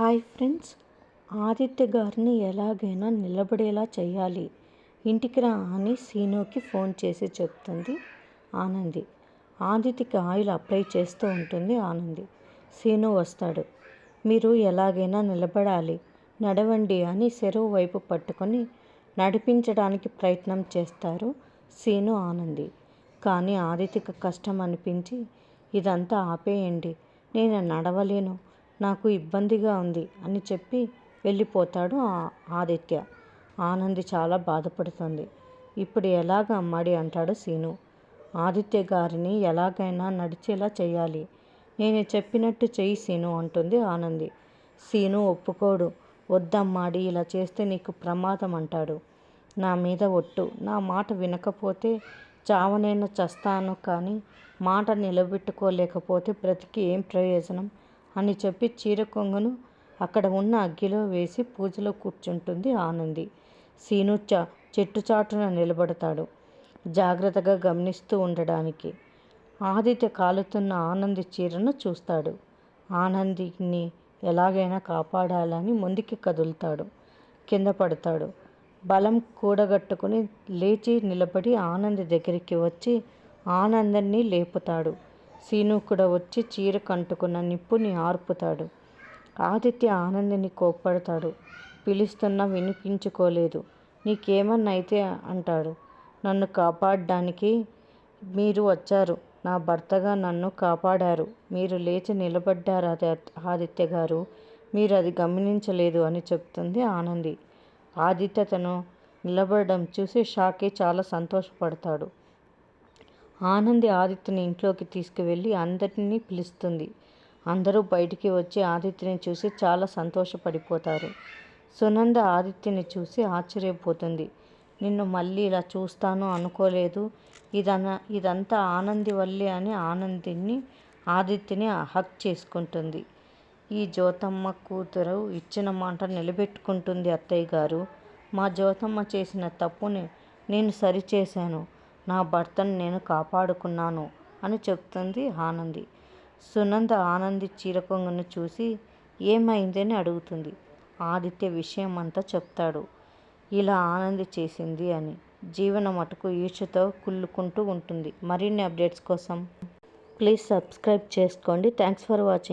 Hi friends. Aditya గారిని ఎలాగైనా నిలబడేలా చేయాలి ఇంటికి రా అని సీనుకి ఫోన్ చేసి చెప్తుంది ఆనంది. ఆదిత్యకి ఆయిల్ అప్లై చేస్తూ ఉంటుంది ఆనంది. సీను వస్తాడు. మీరు ఎలాగైనా నిలబడాలి. నడవండి అని చెరువు వైపు పట్టుకొని నడిపించడానికి ప్రయత్నం చేస్తారు సీను ఆనంది. కానీ ఆదిత్యకు కష్టం అనిపించి ఇదంతా ఆపేయండి. నేను నడవలేను. నాకు ఇబ్బందిగా ఉంది అని చెప్పి వెళ్ళిపోతాడు ఆదిత్య. ఆనంది చాలా బాధపడుతుంది. ఇప్పుడు ఎలాగ అమ్మాడి అంటాడు సీను. ఆదిత్య గారిని ఎలాగైనా నడిచేలా చేయాలి నేను చెప్పినట్టు చెయ్యి సీను అంటుంది ఆనంది. సీను ఒప్పుకోడు. వద్దమ్మాడి ఇలా చేస్తే నీకు ప్రమాదం అంటాడు. నా మీద ఒట్టు. నా మాట వినకపోతే చావనైనా చస్తాను కానీ మాట నిలబెట్టుకోలేకపోతే బ్రతికి ఏం ప్రయోజనం? అని చెప్పి చీర కొంగును అక్కడ ఉన్న అగ్గిలో వేసి పూజలో కూర్చుంటుంది ఆనంది. సీను చ చెట్టు చాటున నిలబడతాడు. జాగ్రత్తగా గమనిస్తూ ఉండడానికి. ఆదిత్య కాలుతున్న ఆనంది చీరను చూస్తాడు. ఆనందిని ఎలాగైనా కాపాడాలని ముందుకి కదులుతాడు. కింద పడతాడు. బలం కూడగట్టుకుని లేచి నిలబడి ఆనంది దగ్గరికి వచ్చి ఆనందాన్ని లేపుతాడు. సీనుకుడ కూడా వచ్చి చీర కంటుకున్న నిప్పుని ఆర్పుతాడు. ఆదిత్య ఆనందిని కోప్పడతాడు. పిలుస్తున్నా వినిపించుకోలేదు. నీకేమన్నా అయితే అంటాడు. నన్ను కాపాడడానికి మీరు వచ్చారు. నా భర్తగా నన్ను కాపాడారు. మీరు లేచి నిలబడ్డారు ఆదిత్య గారు? మీరు అది గమనించలేదు అని చెప్తుంది ఆనంది. ఆదిత్య తను నిలబడడం చూసి షాకి చాలా సంతోషపడతాడు. ఆనంది ఆదిత్యని ఇంట్లోకి తీసుకువెళ్ళి అందరినీ పిలుస్తుంది. అందరూ బయటికి వచ్చి ఆదిత్యని చూసి చాలా సంతోషపడిపోతారు. సునంద ఆదిత్యని చూసి ఆశ్చర్యపోతుంది. నిన్ను మళ్ళీ ఇలా చూస్తాను అనుకోలేదు. ఇదన ఇదంతా ఆనంది వల్లే అని ఆనందిని ఆదిత్యని హక్ చేసుకుంటుంది. ఈ జ్యోతమ్మ కూతురు ఇచ్చిన మాట నిలబెట్టుకుంటుంది అత్తయ్య గారు. మా జ్యోతమ్మ చేసిన తప్పుని నేను సరిచేశాను. నా భర్తను నేను కాపాడుకున్నాను అని చెప్తుంది ఆనంది. సునంద ఆనంది చీరకొంగను చూసి ఏమైందని అడుగుతుంది. ఆదిత్య విషయం అంతా చెప్తాడు. ఇలా ఆనంది చేసింది అని. జీవన మటుకు ఈర్షతో కుళ్ళుకుంటూ ఉంటుంది. మరిన్ని అప్డేట్స్ కోసం ప్లీజ్ సబ్స్క్రైబ్ చేసుకోండి. Thanks for watching.